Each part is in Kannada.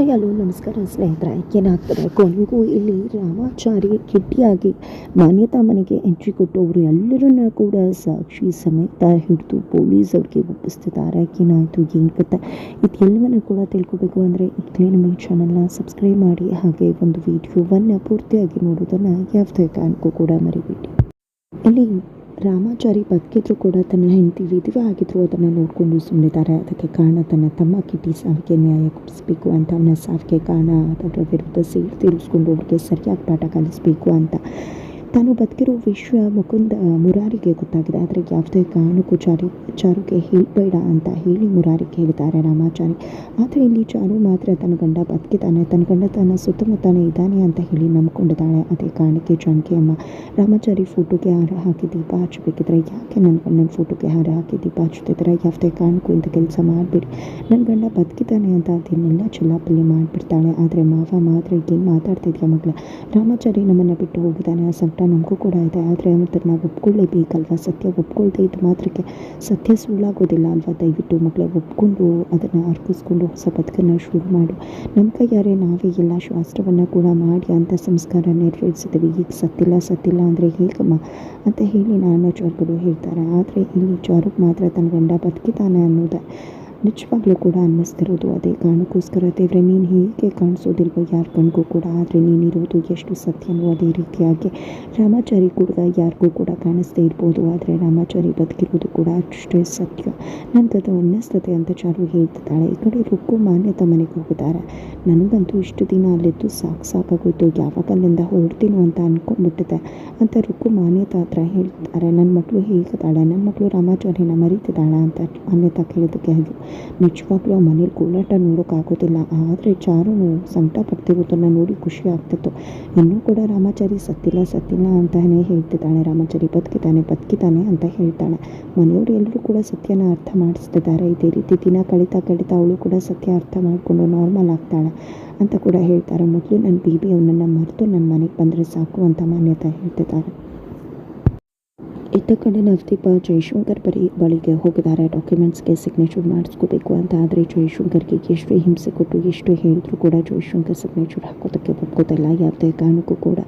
ಹಾಯ್, ಹಲೋ, ನಮಸ್ಕಾರ ಸ್ನೇಹಿತರೆ. ಏನಾಗ್ತದೆ? ಕೊನೆಗೂ ಇಲ್ಲಿ ರಾಮಾಚಾರಿ ಕಿಟ್ಟಿಯಾಗಿ ಮಾನ್ಯತಾ ಮನೆಗೆ ಎಂಟ್ರಿ ಕೊಟ್ಟವರು ಎಲ್ಲರನ್ನ ಕೂಡ ಸಾಕ್ಷಿ ಸಮೇತ ಹಿಡಿದು ಪೊಲೀಸ್ ಅವ್ರಿಗೆ ಒಪ್ಪಿಸ್ತಿದ್ದಾರೆ. ಏನಾಯಿತು ಏನು ಕತೆ ಇದೆಲ್ಲವನ್ನು ಕೂಡ ತಿಳ್ಕೊಬೇಕು ಅಂದರೆ ಈಗಲೇ ನಮ್ಮ ಚಾನಲ್ನ ಸಬ್ಸ್ಕ್ರೈಬ್ ಮಾಡಿ. ಹಾಗೆ ಒಂದು ವಿಡಿಯೋವನ್ನು ಪೂರ್ತಿಯಾಗಿ ನೋಡೋದನ್ನು ಯಾವುದೇ ಕಾರಣಕ್ಕೂ ಕೂಡ ಮರಿಬೇಡಿ. ಇಲ್ಲಿ ರಾಮಾಚಾರಿ ಬದುಕಿದ್ರು ಕೂಡ ತನ್ನ ಹೆಂಡತಿ ವಿಧವೆ ಆಗಿದ್ರು ಅದನ್ನು ನೋಡಿಕೊಂಡು ಸುಮ್ಮನಿದ್ದಾರೆ ಅದಕ್ಕೆ ಕಾರಣ ತನ್ನ ತಮ್ಮ ಕಿಟ್ಟಿ ಸಾವಿಗೆ ನ್ಯಾಯ ಕೊಡಿಸ್ಬೇಕು ಅಂತ ಅವನ ಸಾವಿಗೆ ಕಾರಣ ಅದರ ವಿರುದ್ಧ ಸೇರಿ ತೀರಿಸ್ಕೊಂಡು ಅವ್ರಿಗೆ ಸರಿಯಾಗಿ ಪಾಠ ಕಲಿಸ್ಬೇಕು ಅಂತ ತಾನು ಬದುಕಿರೋ ವಿಷಯ ಮುಕುಂದ ಮುರಾರಿಗೆ ಗೊತ್ತಾಗಿದೆ. ಆದರೆ ಯಾವುದೇ ಕಾರಣಕ್ಕೂ ಚಾರಿ, ಚಾರುಗೆ ಹೇಳಬೇಡ ಅಂತ ಹೇಳಿ ಮುರಾರಿಗೆ ಹೇಳ್ತಾರೆ ರಾಮಾಚಾರಿ. ಆದರೆ ಇಲ್ಲಿ ಚಾರು ಮಾತ್ರ ತನ್ನ ಗಂಡ ಬದುಕಿದ್ದಾನೆ. ತನ್ನ ಗಂಡ ತನ್ನ ಸುತ್ತಮುತ್ತನೇ ಇದ್ದಾನೆ ಅಂತ ಹೇಳಿ ನಂಬ್ಕೊಂಡಿದ್ದಾಳೆ. ಅದೇ ಕಾರಣಕ್ಕೆ ಜಾನಕಿ ಅಮ್ಮ, ರಾಮಾಚಾರಿ ಫೋಟೋಗೆ ಹಾರ ಹಾಕಿ ದೀಪ ಹಚ್ಚಬೇಕಿದ್ರೆ ಯಾಕೆ ನನ್ನ ಗಂಡನ ಫೋಟೋಗೆ ಹಾರ ಹಾಕಿ ದೀಪ ಹಚ್ತಿದ್ರೆ ಯಾವುದೇ ಕಾರಣಕ್ಕೂ ಇಂಥ ಕೆಲಸ ಮಾಡಬೇಡಿ. ನನ್ನ ಗಂಡ ಬದುಕಿದ್ದಾನೆ ಅಂತ ಅದನ್ನೆಲ್ಲ ಚೆಲ್ಲಾಪಲ್ಲಿ ಮಾಡಿಬಿಡ್ತಾಳೆ. ಆದರೆ ಮಾವ ಮಾತ್ರ ಏನು ಮಾತಾಡ್ತಿದ್ಯಾ ಮಗಳ? ರಾಮಾಚಾರಿ ನಮ್ಮನ್ನು ಬಿಟ್ಟು ಹೋಗಿದ್ದಾನೆ. ಆ ಸಂಕಟ ನಮಗೂ ಕೂಡ ಇದೆ. ಆದರೆ ಅದನ್ನು ನಾವು ಒಪ್ಕೊಳ್ಳೇಬೇಕಲ್ವ ಸತ್ಯ ಒಪ್ಕೊಳ್ದೇ ಇದ್ದ ಮಾತ್ರಕ್ಕೆ ಸತ್ಯ ಸುಳ್ಳಾಗೋದಿಲ್ಲ ಅಲ್ವಾ? ದಯವಿಟ್ಟು ಮಕ್ಕಳೇ ಒಪ್ಕೊಂಡು ಅದನ್ನು ಅರ್ಪಿಸ್ಕೊಂಡು ಹೊಸ ಬದುಕನ್ನು ಶುರು ಮಾಡು. ನಮ್ಮ ಕೈಯಾರೆ ನಾವೇ ಎಲ್ಲ ಶಾಸ್ತ್ರವನ್ನು ಕೂಡ ಮಾಡಿ ಅಂತ ಸಂಸ್ಕಾರ ನೆರವೇರಿಸಿದ್ದೀವಿ ಈಗ ಸತ್ತಿಲ್ಲ ಸತ್ತಿಲ್ಲ ಅಂದರೆ ಹೇಗಮ್ಮ? ಅಂತ ಹೇಳಿ ನಾನು ಚಾರ್ಗಳು ಹೇಳ್ತಾರೆ. ಆದರೆ ಇಲ್ಲಿ ಚಾರುಕ್ ಮಾತ್ರ ತನ್ನ ಗಂಡ ಬದುಕಿದ್ದಾನೆ ಅನ್ನೋದು. ನಿಜವಾಗ್ಲೂ ಕೂಡ ಅನ್ನಿಸ್ತಿರೋದು ಅದೇ ಕಾರಣಕ್ಕೋಸ್ಕರ ದೇವ್ರೆ, ನೀನು ಹೇಗೆ ಕಾಣಿಸೋದಿಲ್ವ ಯಾರ ಕಣ್ಗೂ ಕೂಡ, ಆದರೆ ನೀನಿರೋದು ಎಷ್ಟು ಸತ್ಯನೋ ಅದೇ ರೀತಿಯಾಗಿ ರಾಮಾಚಾರಿ ಕೂಡ ಯಾರಿಗೂ ಕೂಡ ಕಾಣಿಸ್ದೇ ಇರ್ಬೋದು. ಆದರೆ ರಾಮಾಚಾರಿ ಬದುಕಿರೋದು ಕೂಡ ಅಷ್ಟೇ ಸತ್ಯ. ನನಗದು ಅನ್ನಿಸ್ತದೆ ಅಂತ ಚಾರು ಹೇಳ್ತಿದ್ದಾಳೆ. ಈ ಕಡೆ ರುಕ್ಕು ಮಾನ್ಯತ ಮನೆಗೆ ಹೋಗಿದ್ದಾರೆ. ನನಗಂತೂ ಇಷ್ಟು ದಿನ ಅಲ್ಲಿದ್ದು ಸಾಕು ಸಾಕಾಗೋಯ್ತು. ಯಾವಾಗ ಅಲ್ಲಿಂದ ಹೊರಡ್ತೀನೋ ಅಂತ ಅಂದ್ಕೊಂಡ್ಬಿಟ್ಟಿದೆ ಅಂತ ರುಕ್ಕು ಮಾನ್ಯತ ಹತ್ರ ಹೇಳ್ತಾರೆ ನನ್ನ ಮಕ್ಕಳು ಹೇಗಿದ್ದಾಳೆ ನನ್ನ ಮಕ್ಕಳು ರಾಮಾಚಾರಿನ ಮರೀತಿದ್ದಾಳೆ ಅಂತ ಮಾನ್ಯತ ಕೇಳೋದಕ್ಕೆ ಹೇಗೆ ನಿಜವಾಗ್ಲೂ ಆ ಮನೇಲಿ ಕೋಲಾಟ ನೋಡೋಕ್ಕಾಗೋದಿಲ್ಲ ಆದರೆ ಚಾರು ಸಂಕಟ ಪಡ್ತಿರೋದನ್ನು ನೋಡಿ ಖುಷಿ ಆಗ್ತಿತ್ತು. ಇನ್ನೂ ಕೂಡ ರಾಮಾಚಾರಿ ಸತ್ತಿಲ್ಲ ಸತ್ತಿಲ್ಲ ಅಂತಾನೆ ಹೇಳ್ತಿದ್ದಾಳೆ. ರಾಮಾಚಾರಿ ಬದುಕಿದ್ದಾನೆ ಬದುಕಿದ್ದಾನೆ ಅಂತ ಹೇಳ್ತಾಳೆ. ಮನೆಯವರು ಎಲ್ಲರೂ ಕೂಡ ಸತ್ಯನ ಅರ್ಥ ಮಾಡಿಸ್ತಿದ್ದಾರೆ. ಇದೇ ರೀತಿ ದಿನ ಕಳೀತಾ ಕಳೀತಾ ಅವಳು ಕೂಡ ಸತ್ಯ ಅರ್ಥ ಮಾಡಿಕೊಂಡು ನಾರ್ಮಲ್ ಆಗ್ತಾಳೆ ಅಂತ ಕೂಡ ಹೇಳ್ತಾರೆ. ಮೊದಲು ನನ್ನ ಬೀಬಿ ಅವನನ್ನು ಮರೆತು ನನ್ನ ಮನೆಗೆ ಬಂದರೆ ಸಾಕು ಅಂತ ಮಾನ್ಯತೆ ಹೇಳ್ತಿದ್ದಾರೆ. ಇತ್ತ ಕಡೆ ನವದೀಪ ಜಯಶಂಕರ್ ಬರಿ ಬಳಿಗೆ ಹೋಗಿದ್ದಾರೆ. ಡಾಕ್ಯುಮೆಂಟ್ಸ್ಗೆ ಸಿಗ್ನೇಚರ್ ಮಾಡಿಸ್ಕೋಬೇಕು ಅಂತ ಆದರೆ ಜಯಶಂಕರ್ಗೆ ಎಷ್ಟು ಹಿಂಸೆ ಕೊಟ್ಟು ಎಷ್ಟು ಹೇಳಿದ್ರು ಕೂಡ ಜಯಶಂಕರ್ ಸಿಗ್ನೇಚರ್ ಹಾಕೋದಕ್ಕೆ ಒಪ್ಕೋತಿಲ್ಲ ಯಾವುದೇ ಕಾರಣಕ್ಕೂ ಕೂಡ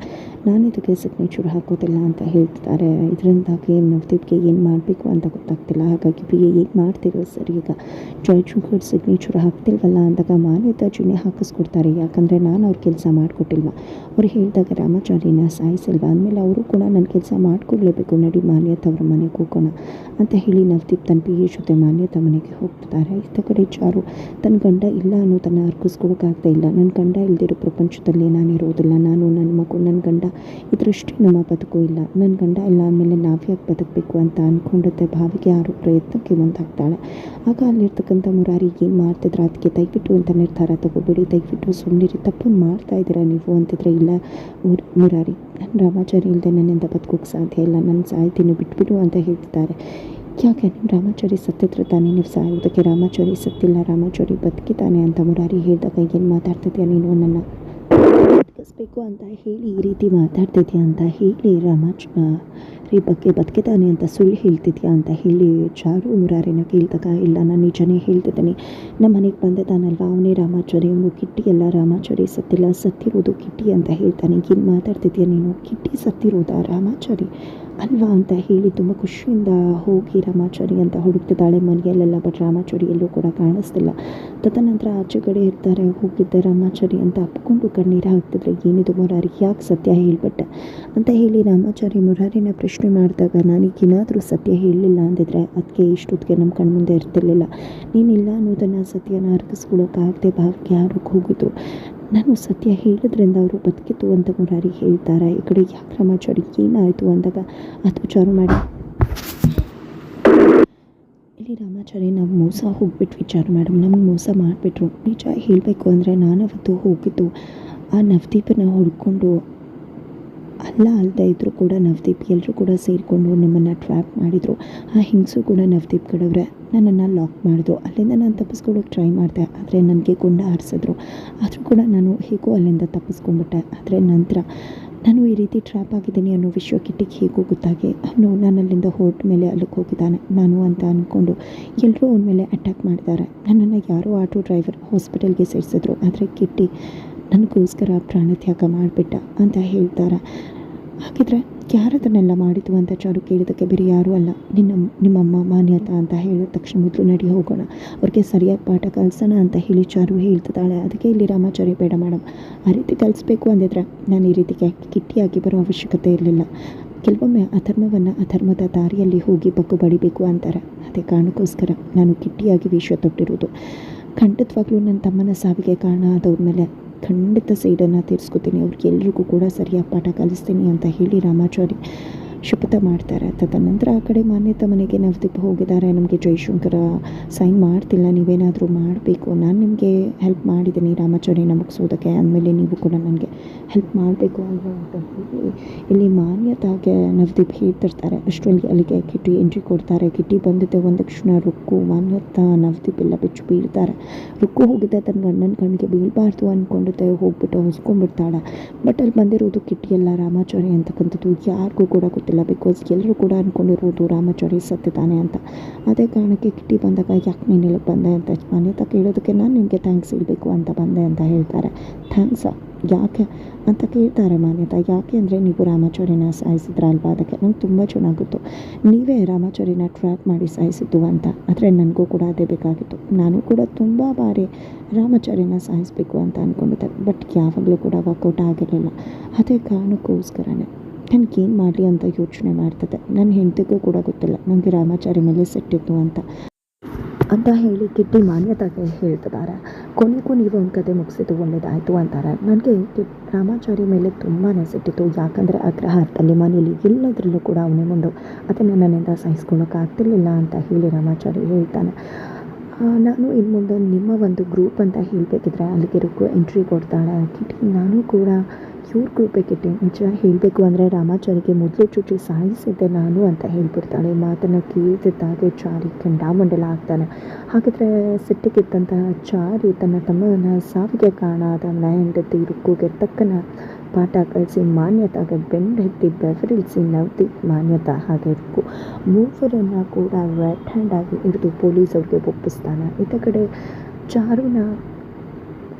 ನಾನು ಇದಕ್ಕೆ ಸಿಗ್ನೇಚರ್ ಹಾಕೋದಿಲ್ಲ ಅಂತ ಹೇಳ್ತಿದ್ದಾರೆ. ಇದರಿಂದಾಗಿ ನವದೀಪ್ಗೆ ಏನು ಮಾಡಬೇಕು ಅಂತ ಗೊತ್ತಾಗ್ತಿಲ್ಲ. ಹಾಗಾಗಿ ಬಿ ಎ ಏನು ಮಾಡ್ತಿರೋ ಸರಿ ಈಗ? ಜಯಶಂಕರ್ ಸಿಗ್ನೇಚರ್ ಹಾಕ್ತಿಲ್ವಲ್ಲ ಅಂದಾಗ ಮಾನ್ಯತಾಜಿನೇ ಹಾಕಿಸ್ಕೊಡ್ತಾರೆ. ಯಾಕಂದರೆ ನಾನು ಅವ್ರ ಕೆಲಸ ಮಾಡಿಕೊಟ್ಟಿಲ್ವ. ಅವ್ರು ಹೇಳಿದಾಗ ರಾಮಾಚಾರ್ಯನ ಸಾಯಿಸಿಲ್ವ. ಅಂದಮೇಲೆ ಅವರು ಕೂಡ ನನ್ನ ಕೆಲಸ ಮಾಡಿಕೊಡ್ಲೇಬೇಕು. ನಡಿ ಮಾನ್ಯತ ತವರ ಮನೆಗೆ ಹೋಗೋಣ ಅಂತ ಹೇಳಿ ನವದೀಪ್ ಎ ಜೊತೆ ಮಾನ್ಯತ ಮನೆಗೆ ಹೋಗ್ತಿದ್ದಾರೆ ಇತ್ತ ಕಡೆ ಚಾರು ತನ್ನ ಗಂಡ ಇಲ್ಲ ಅನ್ನೋದನ್ನು ಅರ್ಪಿಸ್ಕೊಳಕ್ಕಾಗ್ತಾ ಇಲ್ಲ. ನನ್ನ ಗಂಡ ಇಲ್ಲದಿರೋ ಪ್ರಪಂಚದಲ್ಲಿ ನಾನು ಇರೋದಿಲ್ಲ. ನಾನು ನನ್ನ ಮಗು ನನ್ನ ಗಂಡ ಇದರಷ್ಟೇ ನಮ್ಮ ಬದುಕು ಇಲ್ಲ. ನನ್ನ ಗಂಡ ಇಲ್ಲ ನಾವು ನಾವ್ಯಾಕೆ ಬದುಕಬೇಕು ಅಂತ ಅಂದ್ಕೊಂಡಿದ್ದೆ ಭಾವಿಗೆ ಯಾರು ಪ್ರಯತ್ನಕ್ಕೆ ಮುಂದಾಗ್ತಾಳೆ. ಆಗ ಅಲ್ಲಿರ್ತಕ್ಕಂಥ ಮುರಾರಿ ಏನು ಮಾಡ್ತಿದ್ರು ಅದಕ್ಕೆ ದಯವಿಟ್ಟು ಅಂತ ನಿರ್ಧಾರ ತಗೋಬೇಡಿ. ದಯವಿಟ್ಟು ಸುಮ್ಮನಿರಿ ತಪ್ಪು ಮಾಡ್ತಾ ಇದ್ದೀರಾ ನೀವು ಅಂತಿದ್ರೆ ಇಲ್ಲ ಮುರಾರಿ. ನನ್ನ ರಾಮಾಚಾರಿ ಇಲ್ಲದೆ ನನ್ನಿಂದ ಬದುಕೋಕ್ಕೆ ಸಾಧ್ಯ ಇಲ್ಲ. ನನ್ನ ಸಾಯ್ತೀನಿ ಬಿಟ್ಬಿಡು ಅಂತ ಹೇಳ್ತಿದ್ದಾರೆ. ಯಾಕೆ ನೀವು ರಾಮಾಚಾರಿ ಸತ್ತಿದ್ರೆ ತಾನೇ ನೀವು ಸಾಯೋದಕ್ಕೆ ರಾಮಾಚಾರಿ ಸತ್ತಿಲ್ಲ, ರಾಮಾಚಾರಿ ಬದುಕಿದ್ದಾನೆ ಅಂತ ಮುರಾರಿ ಹೇಳಿದಾಗ ಏನು ಮಾತಾಡ್ತಿದ್ಯಾ ನೀನು ನನ್ನ? ಬದುಕಿಸ್ಬೇಕು ಅಂತ ಹೇಳಿ ಈ ರೀತಿ ಮಾತಾಡ್ತಿದ್ಯಾ ಅಂತ ಹೇಳಿ ರಾಮಾಚಾರಿ ಬಗ್ಗೆ ಬದುಕಿದ್ದಾನೆ ಅಂತ ಸುಳ್ಳು ಹೇಳ್ತಿದ್ಯಾ ಅಂತ ಹೇಳಿ ಚಾರು ಮುರಾರಿನ ಕೇಳಿದಾಗ, ಇಲ್ಲ, ನಾನು ನಿಜನೇ ಹೇಳ್ತಿದ್ದೀನಿ. ನಮ್ಮ ಮನೆಗೆ ಬಂದಿದ್ದಾನಲ್ವ ಅವನೇ ರಾಮಾಚಾರಿ, ಅವನು ಕಿಟ್ಟಿ ಎಲ್ಲ ರಾಮಾಚಾರಿ ಸತ್ತಿಲ್ಲ, ಸತ್ತಿರೋದು ಕಿಟ್ಟಿ ಅಂತ ಹೇಳ್ತಾನೆ. ಏನು ಮಾತಾಡ್ತಿದ್ಯಾ ನೀನು? ಕಿಟ್ಟಿ ಸತ್ತಿರೋದಾ ರಾಮಾಚಾರಿ? ಅಲ್ವಾ ಅಂತ ಹೇಳಿ ತುಂಬ ಖುಷಿಯಿಂದ ಹೋಗಿ ರಾಮಾಚಾರಿ ಅಂತ ಹುಡುಕ್ತಿದ್ದಾಳೆ. ಮನೆಯಲ್ಲೆಲ್ಲ ಬಟ್ ರಾಮಾಚಾರಿ ಎಲ್ಲೂ ಕೂಡ ಕಾಣಿಸ್ತಿಲ್ಲ. ತದನಂತರ ಆಚೆ ಕಡೆ ಇರ್ತಾರೆ. ಹೋಗಿದ್ದೆ ರಾಮಾಚಾರಿ ಅಂತ ಅಪ್ಕೊಂಡು ಕಣ್ಣೀರು ಹಾಕ್ತಿದ್ರೆ ಏನಿದು ಮುರಾರಿ? ಯಾಕೆ ಸತ್ಯ ಹೇಳ್ಬಿಟ್ಟೆ? ಅಂತ ಹೇಳಿ ರಾಮಾಚಾರಿ ಮುರಾರಿನ ಪ್ರಶ್ನೆ ಮಾಡಿದಾಗ, ನಾನೀಗೇನಾದರೂ ಸತ್ಯ ಹೇಳಲಿಲ್ಲ ಅಂದಿದ್ರೆ ಅದಕ್ಕೆ ಇಷ್ಟೊತ್ತಿಗೆ ನಮ್ಮ ಕಣ್ಮುಂದೆ ಇರ್ತಿರ್ಲಿಲ್ಲ. ನೀನಿಲ್ಲ ಅನ್ನೋದನ್ನು ಸತ್ಯನ ಅರ್ಗಿಸ್ಕೊಳ್ಳೋಕ್ಕಾಗದೆ ಭಾವಕ್ಕೆ ಯಾರಿಗೆ ಹೋಗಿದ್ದು ನಾನು ಸತ್ಯ ಹೇಳಿದ್ರಿಂದ ಅವರು ಬದುಕಿತು ಅಂತ ಮುರಾರಿ ಹೇಳ್ತಾರೆ? ಈ ಕಡೆ ಯಾಕೆ ರಾಮಾಚಾರಿ ಏನಾಯಿತು ಅಂದಾಗ ಅದು ಮಾಡಿ. ಇಲ್ಲಿ ರಾಮಾಚಾರಿ ನಾವು ಮೋಸ ಹೋಗ್ಬಿಟ್ಟು ವಿಚಾರ ಮೇಡಮ್ ನಮ್ಗೆ ಮೋಸ ಮಾಡಿಬಿಟ್ರು. ನಿಜ ಹೇಳಬೇಕು ಅಂದರೆ ನಾನು ಅವತ್ತು ಹೋಗಿದ್ದು ಆ ನವದೀಪನ ಹುಡ್ಕೊಂಡು ಅಲ್ಲ ಅಲ್ಲದೆ ಇದ್ದರೂ ಕೂಡ ನವದೀಪ್ ಎಲ್ಲರೂ ಕೂಡ ಸೇರಿಕೊಂಡು ನಮ್ಮನ್ನು ಟ್ರ್ಯಾಪ್ ಮಾಡಿದರು. ಆ ಹೆಂಗಸು ಕೂಡ ನವದೀಪ್ ಕಡವ್ರೆ ನನ್ನನ್ನು ಲಾಕ್ ಮಾಡಿದ್ರು. ಅಲ್ಲಿಂದ ನಾನು ತಪ್ಪಿಸ್ಕೊಳ್ಳೋಕೆ ಟ್ರೈ ಮಾಡಿದೆ. ಆದರೆ ನನಗೆ ಗುಂಡ ಹಾರಿಸಿದ್ರು. ಆದರೂ ಕೂಡ ನಾನು ಹೇಗೋ ಅಲ್ಲಿಂದ ತಪ್ಪಿಸ್ಕೊಂಡ್ಬಿಟ್ಟೆ. ಆದರೆ ನಂತರ ನಾನು ಈ ರೀತಿ ಟ್ರ್ಯಾಪ್ ಆಗಿದ್ದೀನಿ ಅನ್ನೋ ವಿಷಯ ಕಿಟ್ಟಿಗೆ ಹೇಗೂ ಗೊತ್ತಾಗಿ ಅವನು ನಾನು ಅಲ್ಲಿಂದ ಮೇಲೆ ಅಲ್ಲಿಗೆ ಹೋಗಿದ್ದಾನೆ. ನಾನು ಅಂತ ಅಂದ್ಕೊಂಡು ಎಲ್ಲರೂ ಅವನ ಮೇಲೆ ಅಟ್ಯಾಕ್ ಮಾಡಿದ್ದಾರೆ ನನ್ನನ್ನು ಯಾರೋ ಆಟೋ ಡ್ರೈವರ್ ಹಾಸ್ಪಿಟಲ್ಗೆ ಸೇರಿಸಿದ್ರು. ಆದರೆ ಕಿಟ್ಟಿ ನನಗೋಸ್ಕರ ಪ್ರಾಣತ್ಯಾಗ ಮಾಡಿಬಿಟ್ಟ ಅಂತ ಹೇಳ್ತಾರೆ. ಹಾಗಿದ್ರೆ ಯಾರದನ್ನೆಲ್ಲ ಮಾಡಿತು ಅಂತ ಚಾರು ಕೇಳಿದ್ದಕ್ಕೆ ಬೇರೆ ಯಾರೂ ಅಲ್ಲ. ನಿನ್ನ, ನಿಮ್ಮಮ್ಮ ಮಾನ್ಯತ ಅಂತ ಹೇಳಿದ ತಕ್ಷಣ ಮೊದಲು ನಡಿ ಹೋಗೋಣ. ಅವ್ರಿಗೆ ಸರಿಯಾಗಿ ಪಾಠ ಕಲಿಸೋಣ ಅಂತ ಹೇಳಿ ಚಾರು ಹೇಳ್ತಿದ್ದಾಳೆ. ಅದಕ್ಕೆ ಇಲ್ಲಿ ರಾಮಾಚಾರಿ, ಬೇಡ ಮೇಡಮ್. ಆ ರೀತಿ ಕಲಿಸ್ಬೇಕು ಅಂದಿದ್ರೆ ನಾನು ಈ ರೀತಿ ಕಿಟ್ಟಿಯಾಗಿ ಬರೋ ಅವಶ್ಯಕತೆ ಇರಲಿಲ್ಲ. ಕೆಲವೊಮ್ಮೆ ಅಧರ್ಮವನ್ನು ಅಧರ್ಮದ ದಾರಿಯಲ್ಲಿ ಹೋಗಿ ಬಗ್ಗು ಬಡಿಬೇಕು ಅಂತಾರೆ. ಅದೇ ಕಾರಣಕ್ಕೋಸ್ಕರ ನಾನು ಕಿಟ್ಟಿಯಾಗಿ ವಿಷಯ ತೊಟ್ಟಿರುವುದು ಖಂಡಿತವಾಗ್ಲೂ ನನ್ನ ತಮ್ಮನ ಸಾವಿಗೆ ಕಾರಣ ಆದವ್ರ ಮೇಲೆ ಖಂಡಿತ ಸೈಡನ್ನು ತೀರಿಸ್ಕೊತೀನಿ. ಅವ್ರಿಗೆಲ್ರಿಗೂ ಕೂಡ ಸರಿಯಾಗಿ ಪಾಠ ಕಲಿಸ್ತೀನಿ ಅಂತ ಹೇಳಿ ರಾಮಾಚಾರಿ ಶಪಥ ಮಾಡ್ತಾರೆ. ತದನಂತರ ಆ ಕಡೆ ಮಾನ್ಯತ ಮನೆಗೆ ನವದೀಪ ಹೋಗಿದ್ದಾರೆ. ನಮಗೆ ಜಯಶಂಕರ ಸೈನ್ ಮಾಡ್ತಿಲ್ಲ. ನೀವೇನಾದರೂ ಮಾಡಬೇಕು. ನಾನು ನಿಮಗೆ ಹೆಲ್ಪ್ ಮಾಡಿದ್ದೀನಿ ರಾಮಾಚಾರ್ಯನ ಮುಗಿಸೋದಕ್ಕೆ. ಅಂದಮೇಲೆ ನೀವು ಕೂಡ ನನಗೆ ಹೆಲ್ಪ್ ಮಾಡಬೇಕು ಅಲ್ವಾ ಅಂತ ಹೇಳಿ ಇಲ್ಲಿ ಮಾನ್ಯತಾಗೆ ನವದೀಪ್ ಹೇಳ್ತಿರ್ತಾರೆ. ಅಷ್ಟರಲ್ಲಿ ಅಲ್ಲಿಗೆ ಕಿಟ್ಟಿ ಎಂಟ್ರಿ ಕೊಡ್ತಾರೆ. ಕಿಟ್ಟಿ ಬಂದಿದ್ದೆ ಒಂದು ಕ್ಷಣ ರುಕ್ಕು ಮಾನ್ಯತಾ ನವದೀಪ್ ಎಲ್ಲ ಬಿಚ್ಚು ಬೀಳ್ತಾರೆ. ರುಕ್ಕು ಹೋಗಿದ್ದೆ ತನ್ನ ಗಂಡನ ಕಣ್ಣಿಗೆ ಬೀಳಬಾರ್ದು ಅಂದ್ಕೊಂಡಿದ್ದೆ ಹೋಗ್ಬಿಟ್ಟು ಹೊಸ್ಕೊಂಡ್ಬಿಡ್ತಾಳೆ. ಬಟ್ ಅಲ್ಲಿ ಬಂದಿರೋದು ಕಿಟ್ಟಿ ಎಲ್ಲ ರಾಮಾಚಾರಿ ಅಂತಕ್ಕಂಥದ್ದು. ಯಾರಿಗೂ ಕೂಡ ಗೊತ್ತಿಲ್ಲ. ಬಿಕಾಸ್ ಎಲ್ಲರೂ ಕೂಡ ಅಂದ್ಕೊಂಡಿರೋದು ರಾಮಾಚಾರಿ ಸತ್ತಿದ್ದಾನೆ ಅಂತ. ಅದೇ ಕಾರಣಕ್ಕೆ ಕಿಟ್ಟಿ ಬಂದಾಗ ಯಾಕೆ ನೀನು ಬಂದೆ ಅಂತ ಮಾನ್ಯತಾ ಕೇಳೋದಕ್ಕೆ ನಾನು ನಿಮಗೆ ಥ್ಯಾಂಕ್ಸ್ ಹೇಳಬೇಕು ಅಂತ ಬಂದೆ ಅಂತ ಹೇಳ್ತಾರೆ. ಥ್ಯಾಂಕ್ಸಾ ಯಾಕೆ ಅಂತ ಕೇಳ್ತಾರೆ ಮಾನ್ಯತಾ. ಯಾಕೆ ಅಂದರೆ ನೀವು ರಾಮಾಚಾರ್ಯನ ಸಾಯಿಸಿದ್ರ ಅಲ್ವಾ? ಅದಕ್ಕೆ ನಂಗೆ ತುಂಬ ಚೆನ್ನಾಗಿತ್ತು. ನೀವೇ ರಾಮಾಚಾರ್ಯನ ಟ್ರ್ಯಾಕ್ ಮಾಡಿ ಸಾಯಿಸಿದ್ದು ಅಂತ. ಆದರೆ ನನಗೂ ಕೂಡ ಅದೇ ಬೇಕಾಗಿತ್ತು. ನಾನು ಕೂಡ ತುಂಬ ಬಾರಿ ರಾಮಾಚಾರ್ಯನ ಸಾಯಿಸಬೇಕು ಅಂತ ಅಂದ್ಕೊಂಡಿದ್ದೆ ಬಟ್ ಯಾವಾಗಲೂ ಕೂಡ ವರ್ಕೌಟ್ ಆಗಿರಲಿಲ್ಲ. ಅದೇ ಕಾರಣಕ್ಕೋಸ್ಕರನೇ. ನನಗೇನು ಮಾಡಲಿ ಅಂತ ಯೋಚನೆ ಮಾಡ್ತದೆ ನನ್ನ ಹೆಂಡತಿಗೂ ಕೂಡ ಗೊತ್ತಿಲ್ಲ. ನನಗೆ ರಾಮಾಚಾರಿ ಮೇಲೆ ಸಿಟ್ಟಿತ್ತು ಅಂತ. ಅಂತ ಹೇಳಿ ಕಿಟ್ಟಿ ಮಾನ್ಯತಾಗೆ ಹೇಳ್ತಿದ್ದಾರೆ. ಕೊನೆಗೂ ನೀವು ಒಂದು ಕತೆ ಮುಗಿಸಿದ್ದು ಒಳ್ಳೇದಾಯಿತು ಅಂತಾರೆ. ನನಗೆ ರಾಮಾಚಾರಿ ಮೇಲೆ ತುಂಬಾ ಸಿಟ್ಟಿತ್ತು. ಯಾಕಂದರೆ ಅಗ್ರಹಾರದಲ್ಲಿ ಮನೇಲಿ ಎಲ್ಲದರಲ್ಲೂ ಕೂಡ ಅವನೇ ಮುಂದೆ. ಅದನ್ನು ನನ್ನಿಂದ ಸಹಿಸ್ಕೊಳ್ಳೋಕ್ಕಾಗ್ತಿರ್ಲಿಲ್ಲ ಅಂತ ಹೇಳಿ ರಾಮಾಚಾರಿ ಹೇಳ್ತಾನೆ. ನಾನು ಇನ್ನು ಮುಂದೆ ನಿಮ್ಮ ಒಂದು ಗ್ರೂಪ್ ಅಂತ ಹೇಳಬೇಕಿದ್ರೆ ಅಲ್ಲಿಗೆ ಎಂಟ್ರಿ ಕೊಡ್ತಾಳೆ. ಕಿಟ್ಟಿ, ನಾನು ಕೂಡ ಇವ್ರ ಕೃಪೆ ಕಿಟ್ಟಿ ನಿಜ ಹೇಳಬೇಕು ಅಂದರೆ ರಾಮಾಚಾರಿಗೆ ಮೊದಲು ಚುಚ್ಚಿ ಸಾಯಿಸಿದ್ದೆ ನಾನು ಅಂತ ಹೇಳ್ಬಿಡ್ತಾಳೆ. ಮಾತನ್ನು ಕೇಳ್ತಿದ್ದಾಗೆ ಚಾರಿ ಕೆಂಡಾಮಂಡಲ ಆಗ್ತಾನೆ. ಹಾಗಿದ್ರೆ ಸಿಟ್ಟಿಗಿದ್ದಂತಹ ಚಾರಿ ತನ್ನ ತಮ್ಮನ ಸಾವಿಗೆ ಕಾರಣ ಆದ ಹೆಂಡತಿ ರುಕ್ಕುಗೆ ತಕ್ಕನ ಪಾಠ ಕಳಿಸಿ ಮಾನ್ಯತಾಗೆ ಬೆಂಡೆತ್ತಿ ಬೆವರಿಲ್ಸಿ ನವತಿ ಮಾನ್ಯತಾ ಹಾಗೆ ರುಕ್ಕು ಮೂವರನ್ನು ಕೂಡ ರೆಡ್ ಹ್ಯಾಂಡ್ ಆಗಿ ಹಿಡಿದು ಪೊಲೀಸ್ ಅವ್ರಿಗೆ ಒಪ್ಪಿಸ್ತಾನೆ. ಇತ್ತ ಕಡೆ ಚಾರುನ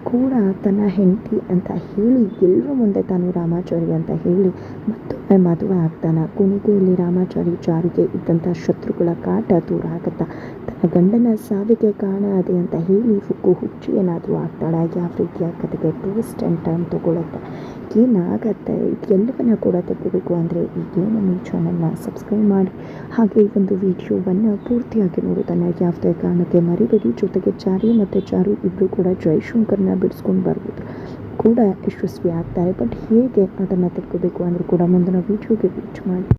ಕೂಡ ತನ್ನ ಹೆಂಡತಿ ಅಂತ ಹೇಳಿ ಎಲ್ಲರ ಮುಂದೆ ತಾನು ರಾಮಾಚಾರಿ ಅಂತ ಹೇಳಿ ಮತ್ತೊಮ್ಮೆ ಮದುವೆ ಆಗ್ತಾನೆ. ಕೊನೆಗೂ ಇಲ್ಲಿ ರಾಮಾಚಾರಿ ಜಾರಿಗೆ ಇದ್ದಂಥ ಶತ್ರುಗಳ ಕಾಟ ದೂರ ಆಗುತ್ತಾ? ತನ್ನ ಗಂಡನ ಸಾವಿಗೆ ಕಾರಣ ಅದೇ ಅಂತ ಹೇಳಿ ಹುಕ್ಕು ಹುಚ್ಚು ಏನಾದರೂ ಆಗ್ತಾಳೆ. ಯಾವ ರೀತಿಯ ಕತೆಗೆ ಟ್ವಿಸ್ಟ್ ಆ್ಯಂಡ್ ಟರ್ನ್ ತೊಗೊಳುತ್ತೆ ಏನಾಗತ್ತೆ ಇದೆಲ್ಲವನ್ನ ಕೂಡ ತಿಳ್ಕೋಬೇಕು ಅಂದರೆ ಈಗಲೇ ನಮ್ಮ ಈ ಚಾನಲ್ನ ಸಬ್ಸ್ಕ್ರೈಬ್ ಮಾಡಿ. ಹಾಗೆ ಈ ಒಂದು ವಿಡಿಯೋವನ್ನು ಪೂರ್ತಿಯಾಗಿ ನೋಡೋದನ್ನು ಯಾವುದೇ ಕಾರಣಕ್ಕೆ ಮರಿಬೇಡಿ. ಜೊತೆಗೆ ಚಾರು ಮತ್ತು ಚಾರು ಇಬ್ಬರು ಕೂಡ ಜೈಶಂಕರ್ನ ಬಿಡಿಸ್ಕೊಂಡು ಬರ್ಬೋದು. ಕೂಡ ಯಶಸ್ವಿ ಆಗ್ತಾರೆ ಬಟ್ ಹೇಗೆ ಅದನ್ನು ತಿಳ್ಕೋಬೇಕು ಅಂದರೂ ಕೂಡ ಮುಂದಿನ ವೀಡಿಯೋಗೆ ವೀಚ್ ಮಾಡಿ.